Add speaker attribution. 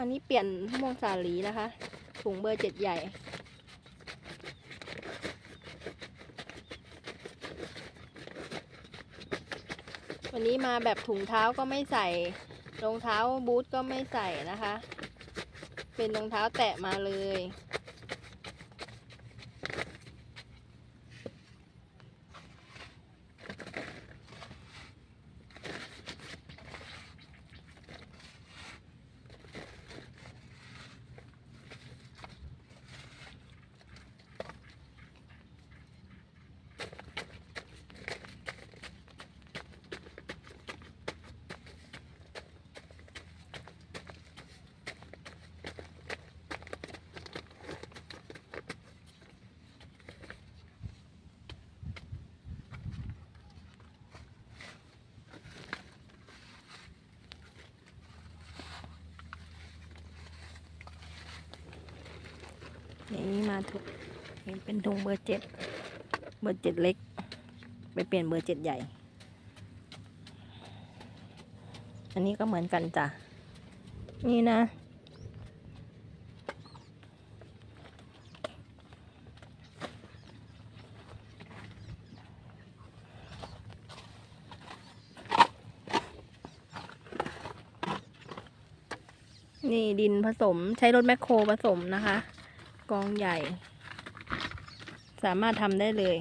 Speaker 1: อันนี้เปลี่ยนม่วงสาลีนะคะ ถุงเบอร์เจ็ดใหญ่ วันนี้มาแบบถุงเท้าก็ไม่ใส่ รองเท้าบูทก็ไม่ใส่นะคะ เป็นรองเท้าแตะมาเลย นี่มาถูกนี่เป็นถุงเบอร์เจ็ดเบอร์เจ็ดเล็ก ไปเปลี่ยนเบอร์เจ็ดใหญ่ อันนี้ก็เหมือนกันจ้ะ นี่นะ นี่ดินผสมใช้รถแมคโครผสมนะคะ กองใหญ่ สามารถทำได้เลย